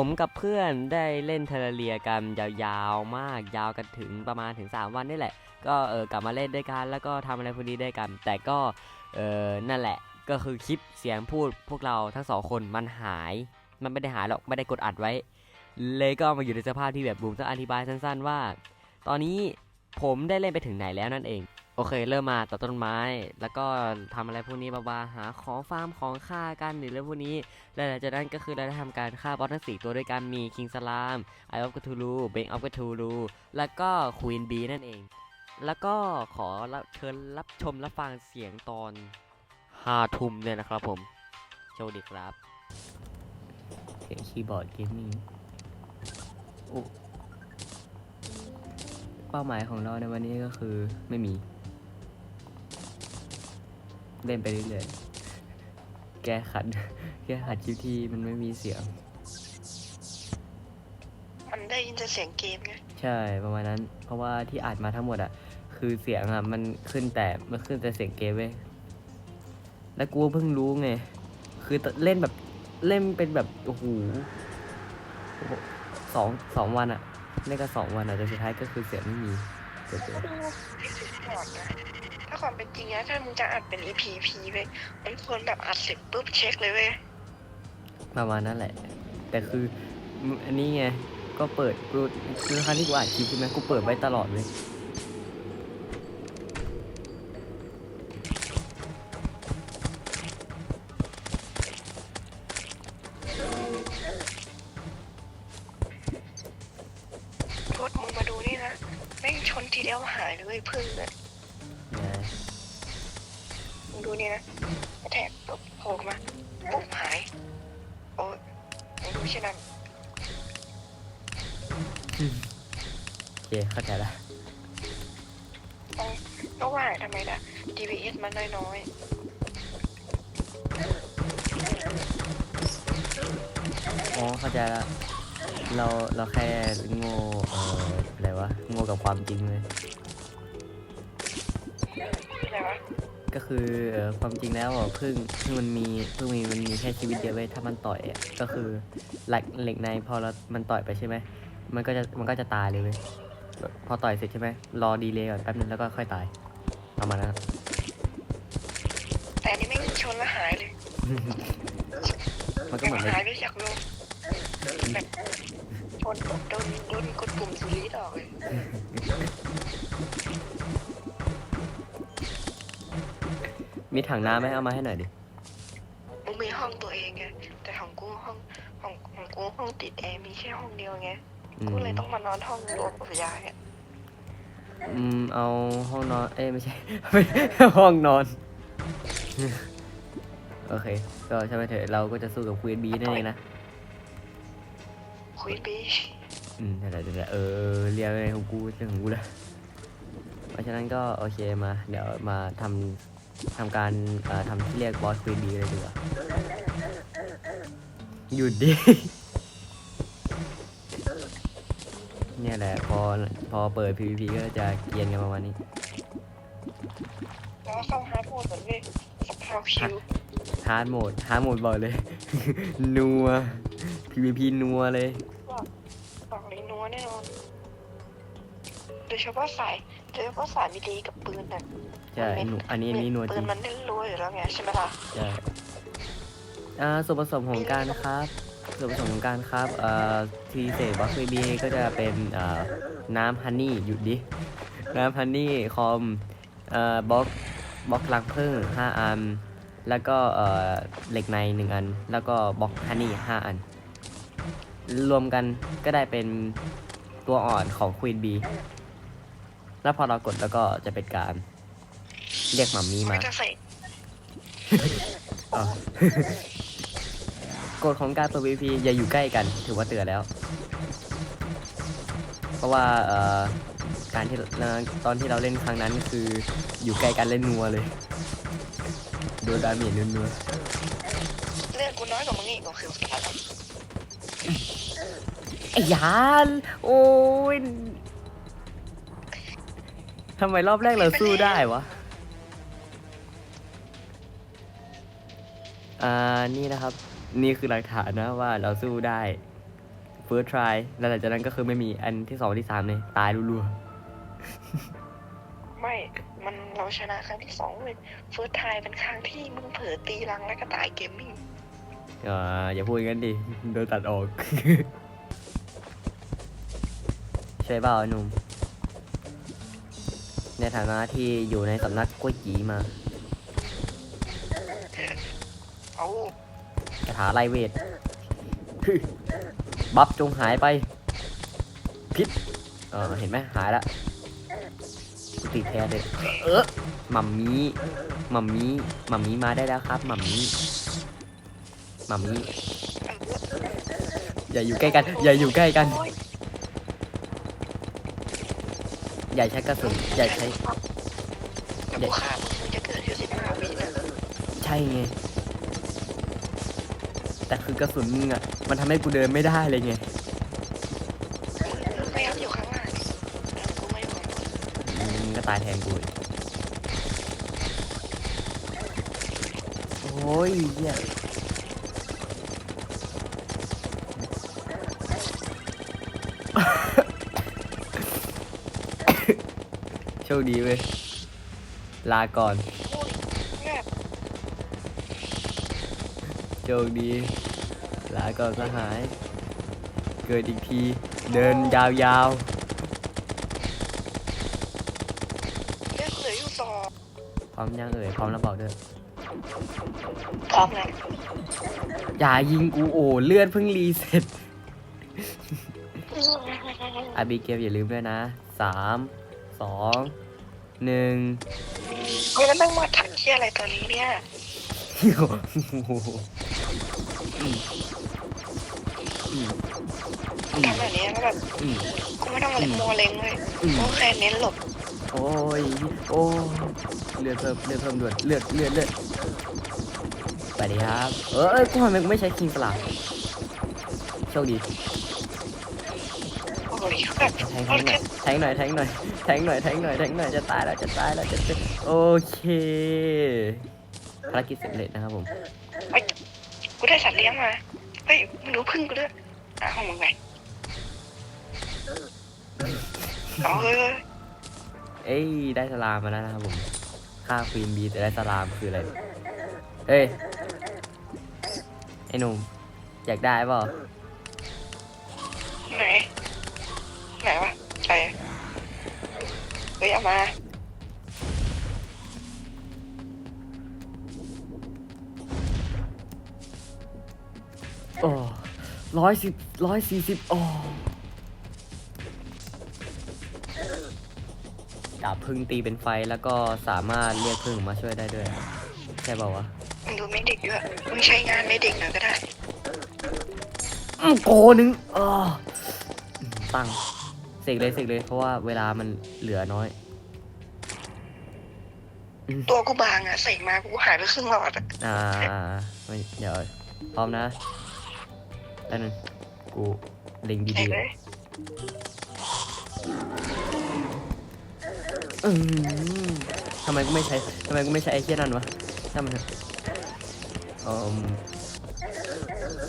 ผมกับเพื่อนได้เล่นเทอร์เรียกันยาวๆมากยาวกันถึงประมาณถึง 3 วันนี่แหละ ก็เออกลับมาเล่นด้วยกัน แล้วก็ทำอะไรพวกนี้ด้วยกัน แต่ก็เออนั่นแหละก็คือคลิปเสียงพูดพวกเราทั้งสองคนมันหาย มันไม่ได้หายหรอกไม่ได้กดอัดไว้ เลยก็มาอยู่ในสภาพที่แบบบูมจะอธิบายสั้น ๆ ว่า ตอนนี้ผมได้เล่นไปถึงไหนแล้วนั่นเอง โอเค เริ่มมาตัดต้นไม้ แล้วก็ทำอะไรพวกนี้บ้าๆหาของฟาร์มของฆ่ากันหรือเรื่องพวกนี้ และหลังจากนั้นก็คือเราได้ทำการฆ่าบอสทั้งสี่ตัวด้วยกันมีคิงสลามไอออฟก t ทูลูเบงออฟก t ทูลูแล้วก็ควีนบีนั่นเอง แล้วก็ขอรับเชิญรับชมรับฟังเสียงตอนห้าทุ่มเลยนะครับผมโชคดีครับเสียงคีย์บอร์ดเกมมิ่งเป้าหมายของเราในวันนี้ก็คือไม่มี เล่นไปเรื่อยๆ แก้ขัด แก้ขัดคลิปที่มันไม่มีเสียง มันได้ยินแต่เสียงเกมไงใช่ประมาณนั้น เพราะว่าที่อัดมาทั้งหมดอะคือเสียงอะมันขึ้นแต่มันขึ้นแต่เสียงเกมเว้ย แล้วกูเพิ่งรู้ไง คือเล่นแบบเล่นเป็นแบบโอ้โหโอ้โหสองสองวันอะเล่นกันสองวันอะแต่สุดท้ายก็คือเสียงไม่มีเกิดก็ดูพิสูจน์ก่อนนะ ถ้าความเป็นจริงนะถ้ามึงจะอัดเป็น EP P เว้ยมันควรแบบอัดเสร็จปุ๊บเช็คเลยเว้ยประมาณนั้นแหละ แต่คืออันนี้ไงก็เปิดกูคือครั้งที่กูอัดคลิปใช่ไหมกูเปิดไว้ตลอดเลยรถมึงมาดูนี่นะแม่งชนทีเดียวหายเลยเว้ยพึ่งเนี่ย แทกปุ๊บโผล่มาปุ๊บหาย โอ้ยมึงดูเช่นนั้นโอเคเข้าใจละก็ว่าทำไมล่ะ DPS มันน้อยอ๋อเข้าใจละเราเราแค่โง่เอ่ออะไรวะโง่กับความจริงเลย ก็คือเอ่อความจริงแล้วอะพึ่งพึ่งมันมีพึ่งมีมันมีแค่ชีวิตเดียวเว้ยถ้ามันต่อยอะก็คือเหล็กเหล็กในพอเรามันต่อยไปใช่ไหมมันก็จะมันก็จะตายเลยเว้ยพอต่อยเสร็จใช่ไหมรอดีเลย์ก่อนแป๊บนึงแล้วก็ค่อยตายประมาณนั้นแต่อันนี่ไม่งชนแล้วหายเลยมันก็แบเหมือนบในหายไปจากโลกแบบชนกดโดนโดนกดปุ่มสลีดออกเลย มีถังน้ำไหมเอามาให้หน่อยดิมึงมีห้องตัวเองไงแต่ของกูห้องของของกูห้องติดแอร์มีแค่ห้องเดียวไงอืกูมเลยต้องมานอนห้องรวมกับยายอะอืม เอาห้องนอน เอ้ยไม่ใช่ไม่ห้องนอน โอเค ก็ใช่ไหมเถอะเราก็จะสู้กับควีนบีนั่นเองนะ คุยปีอืมนั่นแหละนั่นแหละเออ เรียกอะไรของกูเรื่องของกูละเพราะฉะนั้นก็โอเคมา เดี๋ยวมาทำ ทำการเอ่อทำที่เรียกบอสควีนบีเลยดีกว่าหยุดดิ เนี่ยแหละพอพอเปิด PVP ก็จะเกรียนกันประมาณนี้ แล้วเข้าฮาร์ดโหมดเหมือนเว้ยสปาวคิวฮาร์ดโหมด ฮาร์ดโหมดบอกเลย นัว PVP นัวเลย บอกเลยนัวแน่นอนโดยเฉพาะสาย โดยเฉพาะสายมิลลีกับปืนน่ะใช่มันหนูอันนี้อันนี้นัวปืจรินงมันเล่นรัวอยู่แล้วไงใช่ไหมล่ะ ใช่อ่าส่วนผสมของการครับส่วนผสมของการครับเอ่อทีเศษบล็อกบีก็จะเป็นเอ่อน้ำฮันนี่หยุดดิ น้ำฮันนี่คอมเอ่อบล็อกบล็อกลังพึ่ง5 อัน แล้วก็เอ่อเหล็กใน 1 อัน แล้วก็บล็อกฮันนี่ 5 อัน รวมกันก็ได้เป็นตัวอ่อนของควีนบี แล้วพอเรากดแล้วก็จะเป็นการ เรียกหมัมมี่มัมานจะใส่อ๋อกฎของการเปิด VP อย่าอยู่ใกล้กัน ถือว่าเตือนแล้ว เพราะว่าเอ่อการที่เอ่อตอนที่เราเล่นครั้งนั้นคืออยู่ใกล้กันเล่นนัวเลยโดนดาเมจนัวเลือดกูน้อยกว่ามึงอีกก็คือแค่นั้นๆไอ้ยานโอ้ย ทำไมรอบแรกเราสู้ได้วะ อ่า นี่นะครับ นี่คือหลักฐานนะว่าเราสู้ได้ first try แล้วหลังจากนั้นก็คือไม่มีอันที่สองที่สามเลย ตายรัวไม่ มันเราชนะครั้งที่สองเลยเฟิร์สไทเป็นครั้งที่มึงเผลอตีรังแล้วก็ตายเกมมิ่งๆเอ่ออย่าพูดงั้นดิ โดนตัดออก ใช่เปล่าไอ้หนุ่ม ในฐานะที่อยู่ในสำนักกล้วยจีมาเอาคาถาไล่เวท บัฟจงหายไป พิษ เออเห็นไหมหายละติดแทนเลยเออมัมมี่มัมมี่มัมมี่มาได้แล้วครับมัมมี่มัมมี่อย่าอยู่ใกล้กัน อย่าอยู่ใกล้กัน โอย่าใช้กระสุนอย่าใช้แต่กูฆ่ามึงจะเกิดแค่สิบห้าวินะใช่ไง แต่คือกระสุนมึงอะ มันทำให้กูเดินไม่ได้เลยไง มึงพยายามอยู่ข้างหน้าดิแล้วกูไม่ไหวมึงก็ตายแทนกูอีกโอ้ยเหี้ย โชคดีเว้ย ลาก่อนโอ้ยเนี่ยโชคดี ลาก่อนสหาย เกิดอีกที เดินยาวเลือดเหลืออยู่สองๆพร้อมยังเอ่ย พร้อมแล้วบอกด้วย พร้อมแล้วอย่ายิงกูโอ้เลือดเพิ่งรีเซ็ตอาบีเกลอย่าลืมด้วยนะสาม สองหนึ่งเฮ้ยแล้วแม่งมาถักเที่ยอะไรตอนนี้เนี่ยอืมอืมทำแบบนี้แล้วแบบอืมกูไม่ต้องอะไรมัวเล็งเลยอืมกูแค่เน้นหลบโอ้ยโอ้เลือดเพิ่มเลือดเพิ่มด่วนเลือดเลือดเลือดไปดีครับ เอ้ยกูทำไมกูไม่ใช้คิงสลับโชคดีโอ้ย แทงหน่อยแทงหน่อยแทงหน่อยแทงหน่อยแทงหน่อยจะตายแล้วจะตายแล้วจะโอเคภารกิจสำเร็จนะครับผมกูได้สัตว์เลี้ยงมาเฮ้ยมึงดูพึ่งกูด้วยอะของมึงไงเอาเฮ้ยเอ้ยได้สลามมาแล้วนะครับผมฆ่าควีนบีแต่ได้สลามคืออะไรเฮ้ยไอ้หนุ่มอยากได้เปล่า ไหนวะใช่เฮ้ยเอามาโอ้ร้อยสิบร้อยสี่สิบโอ้ดาบพึ่งตีเป็นไฟแล้วก็สามารถเรียกพึ่งมาช่วยได้ด้วย ใช่เปล่าวะมึงดูไม่เด็กด้วยมึงใช้งานไม่เด็กหน่อยก็ได้ อืมโกนึงอ๋ออืมตั้ง เสกเลยเสกเลยเพราะว่าเวลามันเหลือน้อย ตัวกูบางอะใส่มากูหายไปครึ่งหลอดอะอ่าไม่เดี๋ยวพร้อมนะแป๊บนึงกูเล็งใส่ดีเลยๆอืมทำไมกูไม่ใช้ทำไมกูไม่ใช้ไอ้เคี้ยนั่นวะถ้ามันเถอะอืม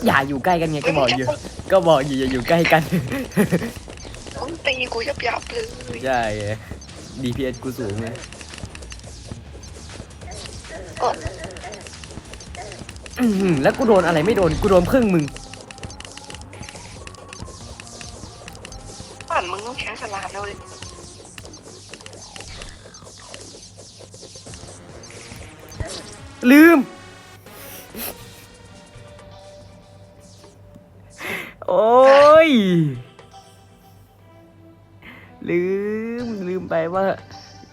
อย่าอยู่ใกล้กันไงก็บอกอยู่ ก็บอกอยู่อย่าอยู่ใกล้กัน มึงตีกูยับยับๆเลย ใช่ DPS กูสูงไงโอ้อื้อหือแล้วกูโดนอะไรไม่โดน กูโดนพึ่งมึงป่านมึงต้องใช้สลามแล้วเลยลืม โอ้ย ลืมลืมไปว่า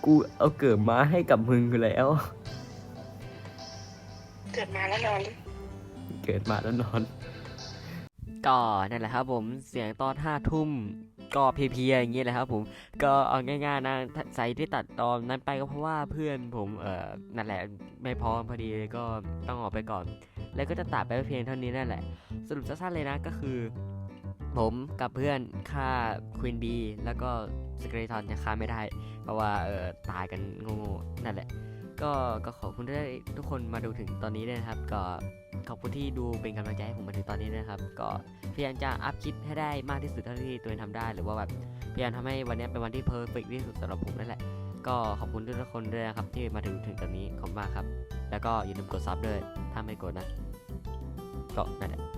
กูเอาเกิดมาให้กับมึงแล้ว เกิดมาแล้วนอนเลยเกิดมาแล้วนอน ก็นั่นแหละครับผมเสียงตอนห้าทุ่มก็เพลียๆอย่างเงี้ยแหละครับผมก็เอาง่ายๆนะสายที่ตัดตอนนั้นไปก็เพราะว่าเพื่อนผมเออนั่นแหละไม่พร้อมพอดีก็ต้องออกไปก่อน แล้วก็จะตัดไปเพียงเท่านี้นั่นแหละ สรุปสั้นๆเลยนะก็คือ ผมกับเพื่อนฆ่าควีนบีแล้วก็สเกรทอนยังฆ่าไม่ได้ เพราะว่าเออตายกันโง่ๆนั่นแหละ ก็ก็ขอบคุณที่ได้ทุกคนมาดูถึงตอนนี้ด้วยนะครับ ก็ขอบคุณที่ดูเป็นกำลังใจให้ผมมาถึงตอนนี้นะครับ ก็พยายามจะอัพคลิปให้ได้มากที่สุดเท่าที่ตัวเองทำได้หรือว่าแบบพยายามทำให้วันนี้เป็นวันที่เพอร์เฟกที่สุดสำหรับผมนั่นแหละก็ขอบคุณทุกคนด้วยนะครับ ที่มาถึงถึงตอนนี้ขอบคุณมากครับ แล้วก็อย่าลืมกดซับด้วยถ้าไม่กดนะ ก็นั่นแหละ